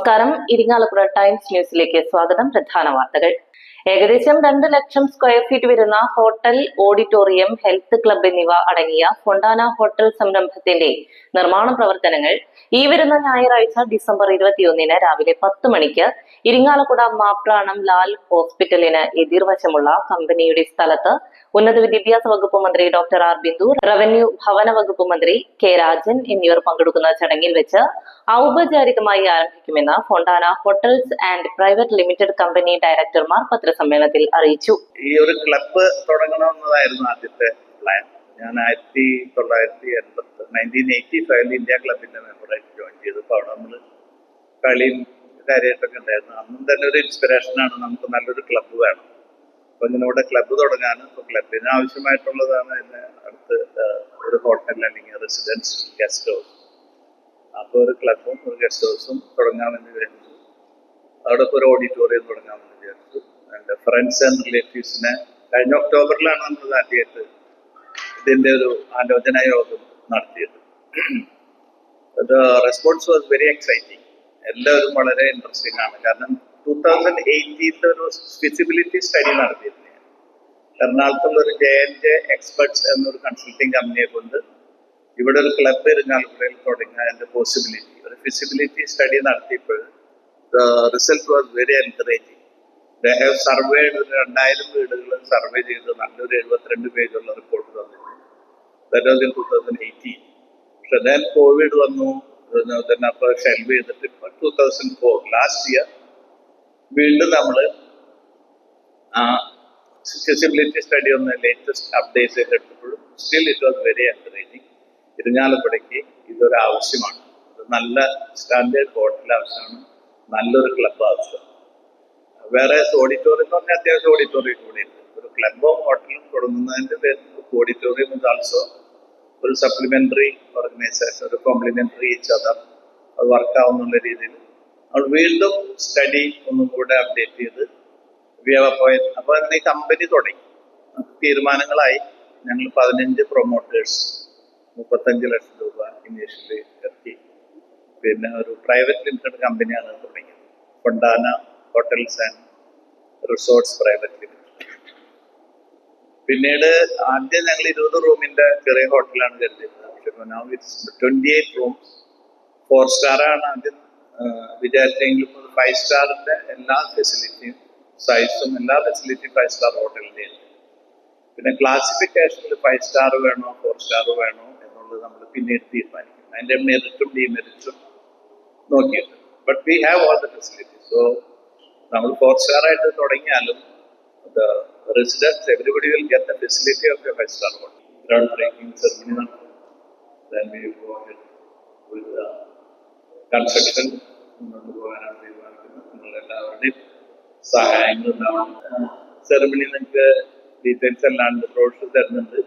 നമസ്കാരം. ഇരിങ്ങാലക്കുട ടൈംസ് ന്യൂസിലേക്ക് സ്വാഗതം. പ്രധാന വാർത്തകൾ. ഏകദേശം രണ്ട് ലക്ഷം സ്ക്വയർ ഫീറ്റ് വരുന്ന ഹോട്ടൽ ഓഡിറ്റോറിയം ഹെൽത്ത് ക്ലബ് എന്നിവ അടങ്ങിയ ഫൊണ്ടാന ഹോട്ടൽ സംരംഭത്തിന്റെ നിർമ്മാണ പ്രവർത്തനങ്ങൾ ഈ വരുന്ന ഞായറാഴ്ച ഡിസംബർ ഇരുപത്തിയൊന്നിന് രാവിലെ പത്ത് മണിക്ക് ഇരിങ്ങാലക്കുട മാപ്രാണം ലാൽ ഹോസ്പിറ്റലിന് എതിർവശമുള്ള കമ്പനിയുടെ സ്ഥലത്ത് ഉന്നത വിദ്യാഭ്യാസ വകുപ്പ് മന്ത്രി ഡോക്ടർ ആർ ബിന്ദു റവന്യൂ ഭവന വകുപ്പ് മന്ത്രി കെ രാജൻ എന്നിവർ പങ്കെടുക്കുന്ന ചടങ്ങിൽ വെച്ച് ഔപചാരികമായി ആരംഭിക്കുമെന്ന് Fontana hotels and private limited company ഡയറക്ടർമാർ പത്രസമ്മേളനത്തിൽ അറിയിച്ചു. ഈ ഒരു ക്ലബ്ബ് തുടങ്ങണമെന്നതായിരുന്നു ആദ്യത്തെ പ്ലാൻ ഞാൻ ആയിരത്തി തൊള്ളായിരത്തി എൺപത്തി നയന്റീൻ എയ്റ്റി ഫൈവിൽ ഇന്ത്യ ക്ലബിന്റെ മെമ്പറായിട്ട് ജോയിൻ ചെയ്തപ്പോൾ അവിടെ നമ്മൾ കളിയും കാര്യമായിട്ടൊക്കെ ഉണ്ടായിരുന്നു. അന്നും തന്നെ ഒരു ഇൻസ്പിറേഷനാണ് നമുക്ക് നല്ലൊരു ക്ലബ്ബ് വേണം. അപ്പൊ ഇങ്ങനെ ഇവിടെ ക്ലബ്ബ് തുടങ്ങാനും ഇപ്പൊ ക്ലബിന് ആവശ്യമായിട്ടുള്ളതാണ് അതിന് അടുത്ത് ഒരു ഹോട്ടൽ അല്ലെങ്കിൽ റെസിഡൻസ് ഗസ്റ്റ് ഹൗസ് അപ്പോൾ ഒരു ക്ലബും ഒരു ഗസ്റ്റ് ഹൗസും തുടങ്ങാമെന്ന് വിചാരിച്ചു. അവിടെ ഒരു ഓഡിറ്റോറിയം തുടങ്ങാമെന്ന് വിചാരിച്ചു. എന്റെ ഫ്രണ്ട്സ് ആൻഡ് റിലേറ്റീവ്സിനെ കഴിഞ്ഞ ഒക്ടോബറിലാണ് നമ്മൾ ആദ്യമായിട്ട് ഇതിന്റെ ഒരു ആലോചന യോഗം നടത്തിയത്. അത് റെസ്പോൺസ് വാസ് വെരി എക്സൈറ്റിംഗ് എല്ലാവരും വളരെ ഇൻട്രസ്റ്റിംഗ് ആണ്. കാരണം ടൂ തൗസൻഡ് എയ്റ്റീനിൽ ഒരു ഫിസിബിലിറ്റി സ്റ്റഡി നടത്തിയിരുന്നു. എറണാകുളത്തുള്ള ഒരു ജെ എൻ ജെ എക്സ്പെർട്സ് എന്നൊരു കൺസൾട്ടിങ് കമ്പനിയെ കൊണ്ട് ഇവിടെ ഒരു ക്ലബ് ഇരിങ്ങാലക്കുടയിൽ തുടങ്ങിയ അതിന്റെ പോസിബിലിറ്റി ഒരു ഫിസിബിലിറ്റി സ്റ്റഡി നടത്തിയപ്പോൾ result was very encouraging they have surveyed ഒരു രണ്ടായിരം വീടുകൾ സർവേ ചെയ്ത് നല്ലൊരു എഴുപത്തിരണ്ട് പേജുള്ള റിപ്പോർട്ട് തന്നിട്ടുണ്ട് എയ്റ്റീൻ പക്ഷെ ദെൻ കോവിഡ് വന്നു. തന്നെ അപ്പോൾ ഷെൽവ് ചെയ്തിട്ട് ഇപ്പോൾ two thousand four last year വീണ്ടും നമ്മൾ ആ ഫിസിബിലിറ്റി സ്റ്റഡി ഒന്ന് ലേറ്റസ്റ്റ് അപ്ഡേറ്റ്സ് ഒക്കെ still it was very encouraging ഇരിഞ്ഞാലപ്പുഴയ്ക്ക് ഇതൊരു ആവശ്യമാണ്. നല്ല സ്റ്റാൻഡേർഡ് ഹോട്ടൽ ആവശ്യമാണ് നല്ലൊരു ക്ലബ് ആവശ്യമാണ് വേറെ ഓഡിറ്റോറിയം എന്ന് പറഞ്ഞാൽ അത്യാവശ്യം ഓഡിറ്റോറിയം കൂടി ഒരു ക്ലബോ ഹോട്ടലും തുടങ്ങുന്നതിന്റെ പേരിൽ ഓഡിറ്റോറിയം ഇസ് ആൾസോ ഒരു സപ്ലിമെന്ററി ഓർഗനൈസേഷൻ ഒരു കോംപ്ലിമെന്ററി ഈച്ച് അതർ അത് വർക്കാവുന്നുള്ള രീതിയിൽ. നമ്മൾ വീണ്ടും സ്റ്റഡി ഒന്നും കൂടെ അപ്ഡേറ്റ് ചെയ്ത് പോയത് അപ്പൊ അങ്ങനെ ഈ കമ്പനി തുടങ്ങി. തീരുമാനങ്ങളായി. ഞങ്ങൾ പതിനഞ്ച് പ്രൊമോട്ടേഴ്സ് മുപ്പത്തഞ്ച് ലക്ഷം രൂപ ഇനീഷ്യലി ഇറക്കി പിന്നെ ഒരു പ്രൈവറ്റ് ലിമിറ്റഡ് കമ്പനിയാണ് തുടങ്ങിയത്. Fontana hotels and resorts private limited പിന്നീട് ആദ്യം ഞങ്ങൾ ഇരുപത് റൂമിന്റെ ചെറിയ ഹോട്ടലാണ് കരുതിയിരുന്നത്. പക്ഷെ now it's twenty eight rooms four സ്റ്റാറാണ് ആദ്യം വിചാരിച്ചെങ്കിലും ഒരു ഫൈവ് സ്റ്റാറിന്റെ എല്ലാ ഫെസിലിറ്റിയും സൈസും എല്ലാ ഫെസിലിറ്റിയും ഫൈവ് സ്റ്റാർ ഹോട്ടലിന്റെ ഉണ്ട് പിന്നെ ക്ലാസിഫിക്കേഷനിൽ ഫൈവ് സ്റ്റാർ വേണോ ഫോർ സ്റ്റാർ വേണോ എന്നുള്ളത് നമ്മൾ പിന്നീട് തീരുമാനിക്കും. അതിന്റെ മെറിറ്റും ഡിമെറിറ്റും നോക്കിയിട്ടുണ്ട്. But we have all the facility so നമ്മൾ ഫോർ സ്റ്റാർ ആയിട്ട് തുടങ്ങിയാലും residence everybody will get the facility of a five star hotel ground breaking ceremony construction. മുന്നോട്ട് പോകാനാണ് തീരുമാനിക്കുന്നത്. നിങ്ങൾ എല്ലാവരുടെയും സഹായങ്ങൾ ഉണ്ടാവണം. സെറമണി നിങ്ങൾക്ക് ഡീറ്റെയിൽസ് അല്ലാണ്ട് ബ്രോഷർ തരുന്നുണ്ട്.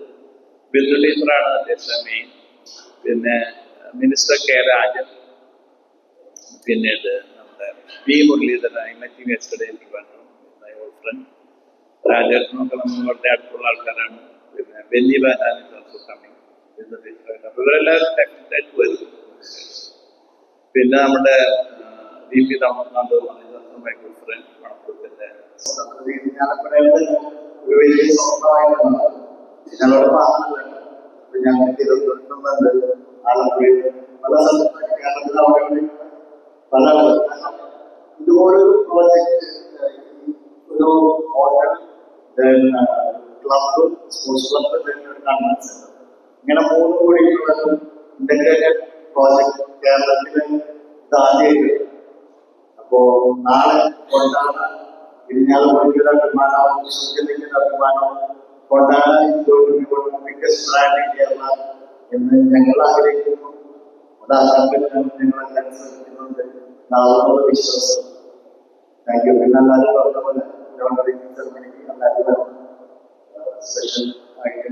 ബിന്ദു ടീച്ചറാണ് അധ്യക്ഷ മെയിൻ പിന്നെ മിനിസ്റ്റർ കെ രാജൻ പിന്നീട് V Muraleedharan I met yesterday my old friend രാജേഷനൊക്കെ നമ്മൾ വളരെ അടുത്തുള്ള ആൾക്കാരാണ്. പിന്നെ ഇസ് ഓൾസോ കമ്മിങ് ഇവരെല്ലാവരും ടെക്നിക്കായിട്ട് വരും. പിന്നെ നമ്മുടെ V P Ramanath my good friend മണപ്പുറത്തിന്റെ വലിയ ഞങ്ങളുടെ ഞങ്ങൾക്ക് ഇത് നിർത്തുന്നുണ്ട് ആലപ്പുഴ പല സ്ഥലത്തും കേരളത്തിൽ അവിടെ ഇവിടെ പല കാരണം ഇതുപോലൊരു പ്രോജക്റ്റ് ഒരു ഹോട്ടൽ ക്ലബ് സ്പോർട്സ് ക്ലബ് ഒരു കൺവെൻസ് ഇങ്ങനെ മൂന്ന് കൂടിയിട്ടുള്ള ഇന്റഗ്രേറ്റഡ് പ്രോജക്റ്റ് കേരളത്തിൽ ഇത് ആദ്യമായിട്ട് അപ്പോ നാളെ കൊണ്ടാണ് ഇരിഞ്ഞാലക്കുടിയുടെ അഭിമാനവും തൃശ്ശൂരിന്റെ അഭിമാനവും കൊണ്ടാണ് ബിഗ്ഗസ്റ്റ് ബ്രാൻഡ് ഇൻ കേരള എന്ന് ഞങ്ങൾ ആഗ്രഹിക്കുന്നു അതാകാൻ ഞങ്ങളെല്ലാം ശ്രമിക്കുന്നുണ്ട് നാളെ വിശ്വാസം. താങ്ക് യു പിന്നെ എല്ലാവരും പറഞ്ഞ പോലെ സെറമണിക്ക് എല്ലാവരും സ്പെഷ്യൽ ആയിട്ട്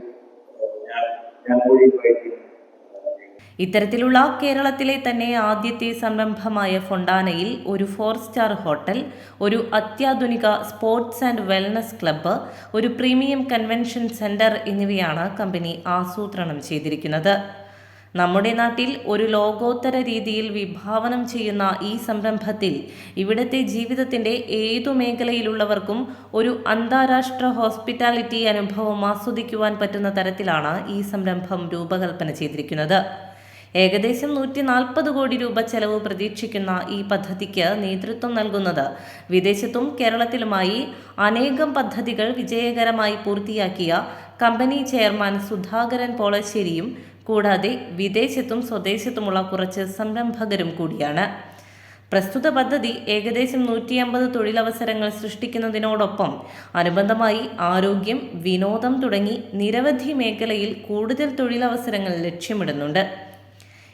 ഞാൻ ഞാൻ കൂടി ഇൻവൈറ്റ് ചെയ്യുന്നു ഇത്തരത്തിലുള്ള കേരളത്തിലെ തന്നെ ആദ്യത്തെ സംരംഭമായ ഫൊണ്ടാനയിൽ ഒരു ഫോർ സ്റ്റാർ ഹോട്ടൽ ഒരു അത്യാധുനിക സ്പോർട്സ് ആൻഡ് വെൽനസ് ക്ലബ്ബ് ഒരു പ്രീമിയം കൺവെൻഷൻ സെന്റർ എന്നിവയാണ് കമ്പനി ആസൂത്രണം ചെയ്തിരിക്കുന്നത്. നമ്മുടെ നാട്ടിൽ ഒരു ലോകോത്തര രീതിയിൽ വിഭാവനം ചെയ്യുന്ന ഈ സംരംഭത്തിൽ ഇവിടുത്തെ ജീവിതത്തിന്റെ ഏതു മേഖലയിലുള്ളവർക്കും ഒരു അന്താരാഷ്ട്ര ഹോസ്പിറ്റാലിറ്റി അനുഭവം ആസ്വദിക്കുവാൻ പറ്റുന്ന തരത്തിലാണ് ഈ സംരംഭം രൂപകൽപ്പന ചെയ്തിരിക്കുന്നത്. ഏകദേശം നൂറ്റി നാൽപ്പത് കോടി രൂപ ചെലവ് പ്രതീക്ഷിക്കുന്ന ഈ പദ്ധതിക്ക് നേതൃത്വം നൽകുന്നത് വിദേശത്തും കേരളത്തിലുമായി അനേകം പദ്ധതികൾ വിജയകരമായി പൂർത്തിയാക്കിയ കമ്പനി ചെയർമാൻ സുധാകരൻ പോളശ്ശേരിയും കൂടാതെ വിദേശത്തും സ്വദേശത്തുമുള്ള കുറച്ച് സംരംഭകരും കൂടിയാണ്. പ്രസ്തുത പദ്ധതി ഏകദേശം നൂറ്റി അമ്പത് തൊഴിലവസരങ്ങൾ സൃഷ്ടിക്കുന്നതിനോടൊപ്പം അനുബന്ധമായി ആരോഗ്യം വിനോദം തുടങ്ങി നിരവധി മേഖലയിൽ കൂടുതൽ തൊഴിലവസരങ്ങൾ ലക്ഷ്യമിടുന്നുണ്ട്.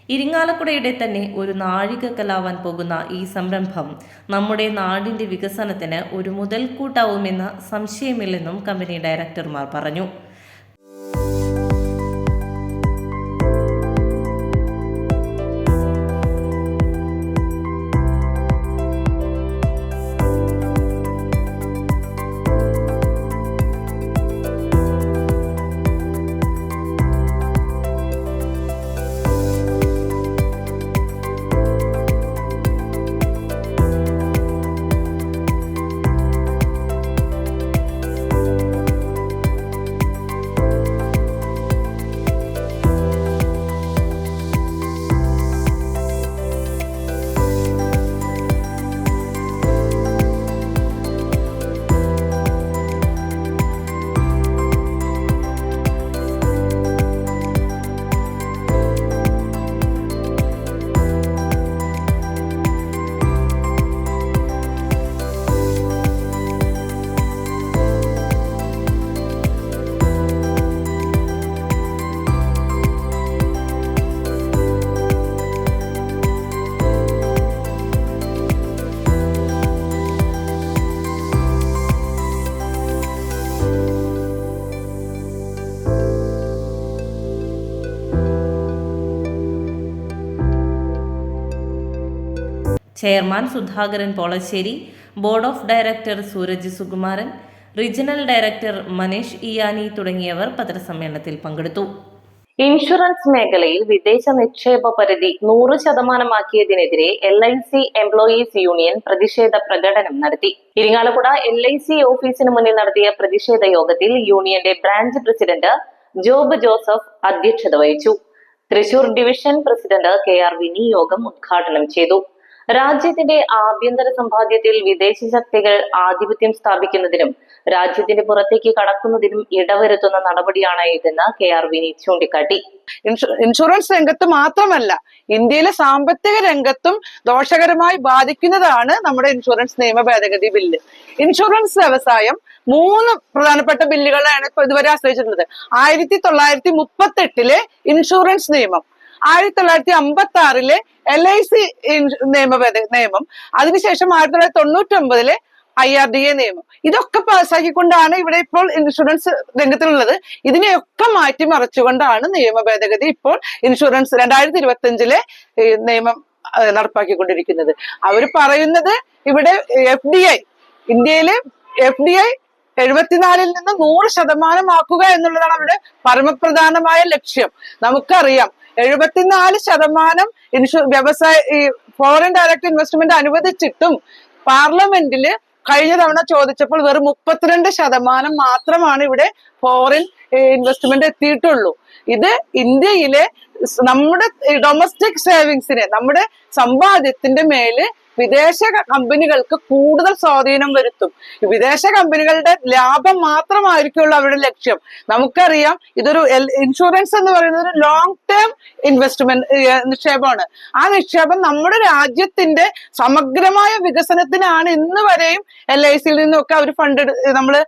ഇരിങ്ങാലക്കുടയുടെ തന്നെ ഒരു നാഴിക കലാവാൻ പോകുന്ന ഈ സംരംഭം നമ്മുടെ നാടിന്റെ വികസനത്തിന് ഒരു മുതൽക്കൂട്ടാവുമെന്ന് സംശയമില്ലെന്നും കമ്പനി ഡയറക്ടർമാർ പറഞ്ഞു. Chairman Sudhakaran Polassery board of director Sooraj Sukumaran regional director Manish Iyani തുടങ്ങിയവർ പത്രസമ്മേളനത്തിൽ പങ്കെടുത്തു. ഇൻഷുറൻസ് മേഖലയിൽ വിദേശ നിക്ഷേപ പരിധി നൂറ് ശതമാനമാക്കിയതിനെതിരെ L I C employees union പ്രതിഷേധ പ്രകടനം നടത്തി. ഇരിങ്ങാലക്കുട എൽ ഐ സി ഓഫീസിന് മുന്നിൽ നടത്തിയ പ്രതിഷേധ യോഗത്തിൽ യൂണിയന്റെ ബ്രാഞ്ച് പ്രസിഡന്റ് ജോബ് ജോസഫ് അധ്യക്ഷത വഹിച്ചു. Thrissur division president K R Vini യോഗം ഉദ്ഘാടനം ചെയ്തു. രാജ്യത്തിന്റെ ആഭ്യന്തര സമ്പാദ്യത്തിൽ വിദേശ ശക്തികൾ ആധിപത്യം സ്ഥാപിക്കുന്നതിനും രാജ്യത്തിന്റെ പുറത്തേക്ക് കടക്കുന്നതിനും ഇടവരുത്തുന്ന നടപടിയാണ് ഇതെന്ന് കെ ആർ വിനീത് ചൂണ്ടിക്കാട്ടി. ഇൻഷുറൻസ് രംഗത്ത് മാത്രമല്ല ഇന്ത്യയിലെ സാമ്പത്തിക രംഗത്തും ദോഷകരമായി ബാധിക്കുന്നതാണ് നമ്മുടെ ഇൻഷുറൻസ് നിയമ ഭേദഗതി ബില്ല്. ഇൻഷുറൻസ് വ്യവസായം മൂന്ന് പ്രധാനപ്പെട്ട ബില്ലുകളാണ് ഇപ്പൊ ഇതുവരെ ആശ്രയിച്ചിട്ടുള്ളത്. ആയിരത്തി തൊള്ളായിരത്തി മുപ്പത്തെട്ടിലെ ഇൻഷുറൻസ് നിയമം. ആയിരത്തി തൊള്ളായിരത്തി അമ്പത്തി ആറിലെ എൽ ഐ സി നിയമ. നിയമം അതിനുശേഷം ആയിരത്തി തൊള്ളായിരത്തി തൊണ്ണൂറ്റി ഒമ്പതിലെ ഐ ആർ ഡി എ നിയമം. ഇതൊക്കെ പാസ്സാക്കിക്കൊണ്ടാണ് ഇവിടെ ഇപ്പോൾ ഇൻഷുറൻസ് രംഗത്തിലുള്ളത് ഇതിനെയൊക്കെ മാറ്റി മറിച്ചുകൊണ്ടാണ് നിയമ ഭേദഗതി ഇപ്പോൾ ഇൻഷുറൻസ് രണ്ടായിരത്തി ഇരുപത്തി അഞ്ചിലെ നിയമം നടപ്പാക്കിക്കൊണ്ടിരിക്കുന്നത്. അവർ പറയുന്നത് ഇവിടെ എഫ് ഡി ഐ ഇന്ത്യയിലെ എഫ് ഡി ഐ എഴുപത്തിനാലിൽ നിന്ന് നൂറ് ശതമാനമാക്കുക എന്നുള്ളതാണ് അവരുടെ പരമപ്രധാനമായ ലക്ഷ്യം. നമുക്കറിയാം എഴുപത്തിനാല് ശതമാനം ഇൻഷു വ്യവസായ ഈ ഫോറിൻ ഡയറക്റ്റ് ഇൻവെസ്റ്റ്മെന്റ് അനുവദിച്ചിട്ടും പാർലമെന്റിൽ കഴിഞ്ഞ തവണ ചോദിച്ചപ്പോൾ വെറും മുപ്പത്തിരണ്ട് ശതമാനം മാത്രമാണ് ഇവിടെ ഫോറിൻ ഇൻവെസ്റ്റ്മെന്റ് എത്തിയിട്ടുള്ളൂ. ഇത് ഇന്ത്യയിലെ നമ്മുടെ ഡൊമസ്റ്റിക് സേവിങ്സിനെ നമ്മുടെ സമ്പാദ്യത്തിന്റെ മേൽ വിദേശ കമ്പനികൾക്ക് കൂടുതൽ സ്വാധീനം വരുത്തും. വിദേശ കമ്പനികളുടെ ലാഭം മാത്രമായിരിക്കുള്ളൂ അവരുടെ ലക്ഷ്യം. നമുക്കറിയാം ഇതൊരു ഇൻഷുറൻസ് എന്ന് പറയുന്നത് ഒരു ലോങ് ടേം ഇൻവെസ്റ്റ്മെന്റ് നിക്ഷേപമാണ്. ആ നിക്ഷേപം നമ്മുടെ രാജ്യത്തിന്റെ സമഗ്രമായ വികസനത്തിനാണ് ഇന്ന് വരെയും എൽ ഐ സിയിൽ നിന്നൊക്കെ അവർ ഫണ്ട് നമ്മൾ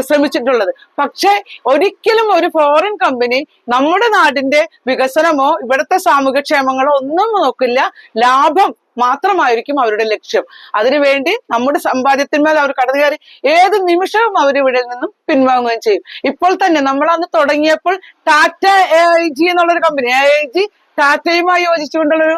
ശ്രമിച്ചിട്ടുള്ളത്. പക്ഷേ ഒരിക്കലും ഒരു ഫോറിൻ കമ്പനി നമ്മുടെ നാടിന്റെ വികസനമോ ഇവിടുത്തെ സാമൂഹ്യക്ഷേമങ്ങളോ ഒന്നും നോക്കില്ല. ലാഭം മാത്രമായിരിക്കും അവരുടെ ലക്ഷ്യം. അതിനുവേണ്ടി നമ്മുടെ സമ്പാദ്യത്തിന്മേൽ അവർ കടന്നു കയറി ഏത് നിമിഷവും അവർ ഇവിടെ നിന്നും പിൻവാങ്ങുകയും ചെയ്യും. ഇപ്പോൾ തന്നെ നമ്മൾ അന്ന് തുടങ്ങിയപ്പോൾ ടാറ്റ എ ഐ ജി എന്നുള്ളൊരു കമ്പനി എ ഐ ജി ടാറ്റയുമായി യോജിച്ചുകൊണ്ടുള്ളൊരു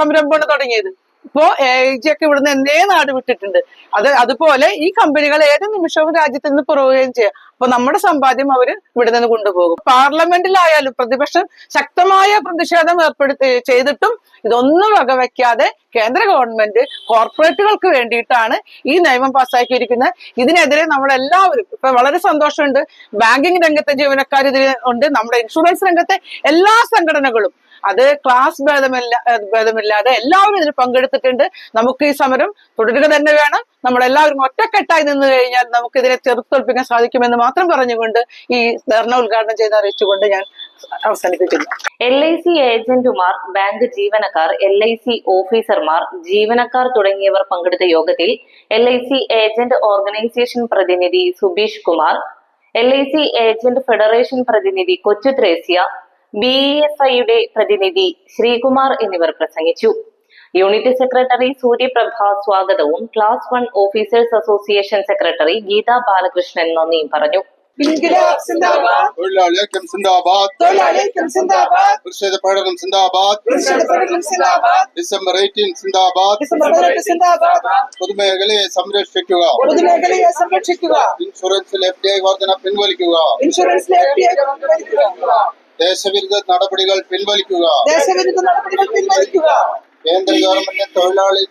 സംരംഭമാണ് തുടങ്ങിയത്. ഇപ്പോ എ ഒക്കെ ഇവിടുന്ന് എന്നേ നാട് വിട്ടിട്ടുണ്ട്. അത് അതുപോലെ ഈ കമ്പനികൾ ഏത് നിമിഷവും രാജ്യത്ത് നിന്ന് പുറകുകയും ചെയ്യാം. അപ്പൊ നമ്മുടെ സമ്പാദ്യം അവർ ഇവിടെ നിന്ന് കൊണ്ടുപോകും. പാർലമെന്റിലായാലും പ്രതിപക്ഷം ശക്തമായ പ്രതിഷേധം ഏർപ്പെടുത്തി ചെയ്തിട്ടും ഇതൊന്നും വകവയ്ക്കാതെ കേന്ദ്ര ഗവൺമെന്റ് കോർപ്പറേറ്റുകൾക്ക് വേണ്ടിയിട്ടാണ് ഈ നിയമം പാസ്സാക്കിയിരിക്കുന്നത്. ഇതിനെതിരെ നമ്മളെല്ലാവരും ഇപ്പൊ വളരെ സന്തോഷമുണ്ട്. ബാങ്കിങ് രംഗത്തെ ജീവനക്കാർ ഇതിൽ ഉണ്ട്. നമ്മുടെ ഇൻഷുറൻസ് രംഗത്തെ എല്ലാ സംഘടനകളും അത് ക്ലാസ് ഭേദമില്ല ഭേദമില്ലാതെ എല്ലാവരും ഇതിൽ പങ്കെടുത്തിട്ടുണ്ട്. നമുക്ക് ഈ സമരം തുടരുക തന്നെ വേണം. നമ്മളെല്ലാവരും ഒറ്റക്കെട്ടായി നിന്ന് കഴിഞ്ഞാൽ നമുക്ക് ഇതിനെ ചെറുത്തോൽപ്പിക്കാൻ സാധിക്കുമെന്ന് മാത്രം പറഞ്ഞുകൊണ്ട് ഈ ധർണ ഉദ്ഘാടനം ചെയ്ത് അറിയിച്ചുകൊണ്ട് ഞാൻ അവസാനിപ്പിക്കുന്നു. എൽ ഐ സി ഏജന്റുമാർ ബാങ്ക് ജീവനക്കാർ എൽ ഐ സി ഓഫീസർമാർ ജീവനക്കാർ തുടങ്ങിയവർ പങ്കെടുത്ത യോഗത്തിൽ L I C agent organization പ്രതിനിധി Subeesh Kumar L I C agent federation പ്രതിനിധി കൊച്ചു ത്രേസ്യ ബി എസ് ഐയുടെ പ്രതിനിധി ശ്രീകുമാർ എന്നിവർ പ്രസംഗിച്ചു. യൂണിറ്റ് സെക്രട്ടറി സൂര്യപ്രഭ സ്വാഗതവും class one officers association secretary Geetha Balakrishnan നന്ദിയും പറഞ്ഞു. ഡിസംബർ പൊതുമേഖലയെ സംരക്ഷിക്കുക. പൊതുമേഖലയെ സംരക്ഷിക്കുക. ഇൻഷുറൻസിൽ എഫ് ഡി ഐ വർധന പിൻവലിക്കുക. പിൻവലിക്കുക. ദേശവിരുദ്ധ നടപടികൾ പിൻവലിക്കുക. ദേശവിരുദ്ധ നടപടികൾ പിൻവലിക്കുക. കേന്ദ്ര ഗവൺമെന്റ് തൊഴിലാളി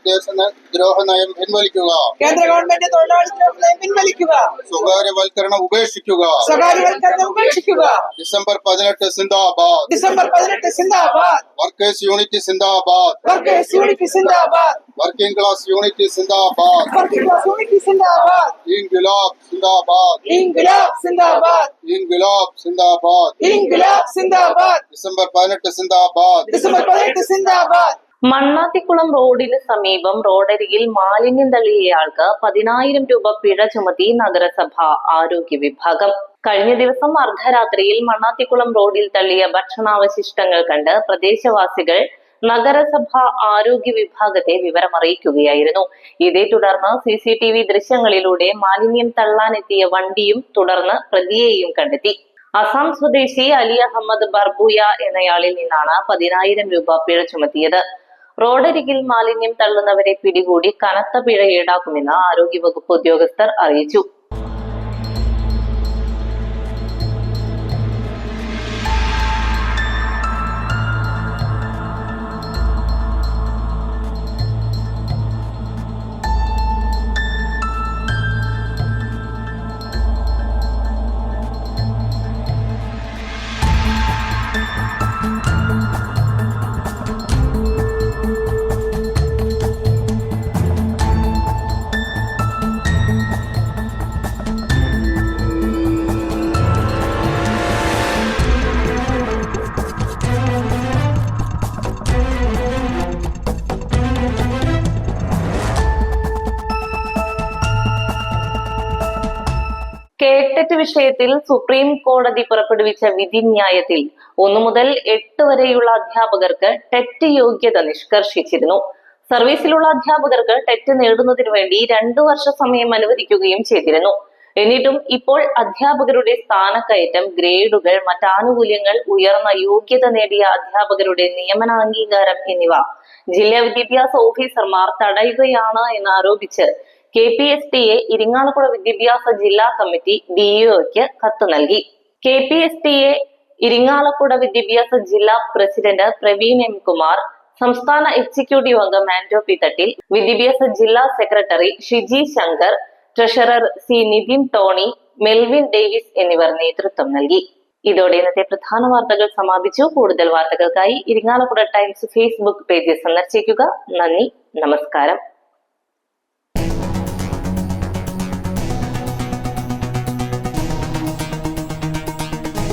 ദ്രോഹ നയം പിൻവലിക്കുക. കേന്ദ്ര ഗവൺമെന്റ് തൊഴിലാളി നയം പിൻവലിക്കുക. സ്വകാര്യവൽക്കരണം ഉപേക്ഷിക്കുക. സ്വകാര്യവൽക്കരണം ഉപേക്ഷിക്കുക. ഡിസംബർ പതിനെട്ട് സിന്ദാബാദ്. ഡിസംബർ പതിനെട്ട് സിന്ദാബാദ്. വർക്കേഴ്സ് യൂണിറ്റ് സിന്ദാബാദ്. വർക്കേഴ്സ് യൂണിറ്റ് സിന്ദാബാദ്. വർക്കിംഗ് ക്ലാസ് യൂണിറ്റ് സിന്ദാബാദ്. വർക്കിംഗ് ക്ലാസ് യൂണിറ്റ് സിന്ദാബാദ്. ഇൻഗുലാബ് സിന്ദാബാദ്. ഇൻഗുലാബ് സിന്ദാബാദ്. ഇൻഗുലാബ് സിന്ദാബാദ്. ഇൻഗുലാബ് സിന്ദാബാദ്. ഡിസംബർ പതിനെട്ട് സിന്ദാബാദ്. ഡിസംബർ പതിനെട്ട് സിന്ദാബാദ്. മണ്ണാത്തിക്കുളം റോഡിന് സമീപം റോഡരികിൽ മാലിന്യം തള്ളിയയാൾക്ക് പതിനായിരം രൂപ പിഴ ചുമത്തി നഗരസഭ ആരോഗ്യ വിഭാഗം. കഴിഞ്ഞ ദിവസം അർദ്ധരാത്രിയിൽ മണ്ണാത്തിക്കുളം റോഡിൽ തള്ളിയ ഭക്ഷണാവശിഷ്ടങ്ങൾ കണ്ട് പ്രദേശവാസികൾ നഗരസഭ ആരോഗ്യ വിഭാഗത്തെ വിവരമറിയിക്കുകയായിരുന്നു. ഇതേ തുടർന്ന് സി സി ടി വി ദൃശ്യങ്ങളിലൂടെ മാലിന്യം തള്ളാനെത്തിയ വണ്ടിയും തുടർന്ന് പ്രതിയെയും കണ്ടെത്തി. അസം സ്വദേശി അലി അഹമ്മദ് ബർബുയ എന്നയാളിൽ നിന്നാണ് പതിനായിരം രൂപ പിഴ ചുമത്തിയത്. റോഡരികിൽ മാലിന്യം തള്ളുന്നവരെ പിടികൂടി കനത്ത പിഴ ഈടാക്കുമെന്ന് ആരോഗ്യവകുപ്പ് ഉദ്യോഗസ്ഥർ അറിയിച്ചു വിഷയത്തിൽ സുപ്രീം കോടതി പുറപ്പെടുവിച്ച വിധിന്യായത്തിൽ ഒന്നു മുതൽ എട്ട് വരെയുള്ള അധ്യാപകർക്ക് ടെറ്റ് യോഗ്യത നിഷ്കർഷിച്ചിരുന്നു. സർവീസിലുള്ള അധ്യാപകർക്ക് ടെറ്റ് നേടുന്നതിന് വേണ്ടി രണ്ടു വർഷ സമയം അനുവദിക്കുകയും ചെയ്തിരുന്നു. എന്നിട്ടും ഇപ്പോൾ അധ്യാപകരുടെ സ്ഥാനക്കയറ്റം ഗ്രേഡുകൾ മറ്റാനുകൂല്യങ്ങൾ ഉയർന്ന യോഗ്യത നേടിയ അധ്യാപകരുടെ നിയമനാംഗീകാരം എന്നിവ ജില്ലാ വിദ്യാഭ്യാസ ഓഫീസർമാർ തടയുകയാണ് എന്ന് ആരോപിച്ച് K P S T A Irinjalakuda വിദ്യാഭ്യാസ ജില്ലാ കമ്മിറ്റി ഡിഇഒക്ക് കത്ത് നൽകി. K P S T A Irinjalakuda വിദ്യാഭ്യാസ ജില്ലാ പ്രസിഡന്റ് പ്രവീൺ എം കുമാർ സംസ്ഥാന എക്സിക്യൂട്ടീവ് അംഗം ആന്റോ പി തട്ടിൽ വിദ്യാഭ്യാസ ജില്ലാ secretary Shiji Shankar treasurer C Nithin Tony Melvin Davis എന്നിവർ നേതൃത്വം നൽകി. ഇതോടെ ഇന്നത്തെ പ്രധാന വാർത്തകൾ സമാപിച്ചു. കൂടുതൽ വാർത്തകൾക്കായി ഇരിങ്ങാലക്കുട ടൈംസ് ഫേസ്ബുക്ക് പേജ് സന്ദർശിക്കുക. നന്ദി. നമസ്കാരം.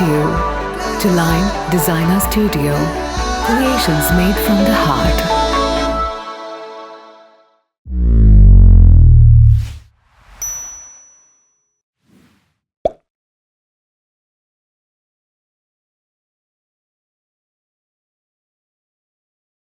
you. to Line Designer Studio. Creations made from the heart.